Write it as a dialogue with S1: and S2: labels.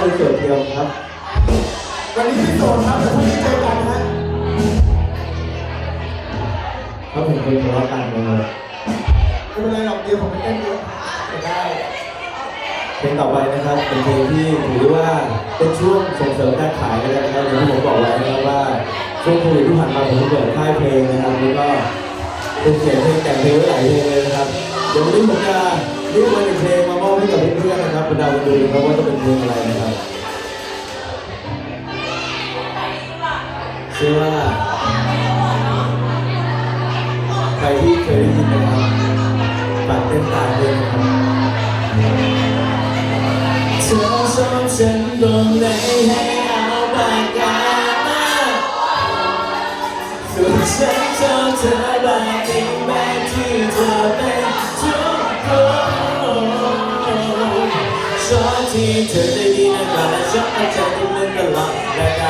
S1: เป็นโสดเทียมครับ
S2: วันนี้พี่โสดครับเดี๋ยวพรุ่งนี้เจอกันนะ
S1: เขาเป็นคนทะเลาะกันนะครับ
S2: ไม่เป็นไรหรอกเดี๋ยวผมไปเต้นด้วยได้
S1: เพลงต่อไปนะครับ เป็นเพลงที่ถือว่าเป็นช่วงส่งเสริมการขายกันแล้วนะครับอย่างที่ผมบอกไว้นะครับว่าช่วงโควิดที่ผ่านมาผมเปิดค่ายเพลงนะครับแล้วก็เป็นเขียนเพลงแต่งเพลงไว้หลายเพลงเลยนะครับเดี๋ยววันนี้ผมจะเรียกมาหนึ่งเพลง เดาวันดูนะครับว่าจะเป็นเพลงอะไรนะครับเชื่อว่าใครที่เคยได้ยินนะครับฝากเต้นตามด้วยนะครับเธอชอบฉันตรงไหนให้เอาปากกามาส่วนฉั ที่เธอได้ยิในกว่าและชอบให้เธอได้เมื่อตลอดและ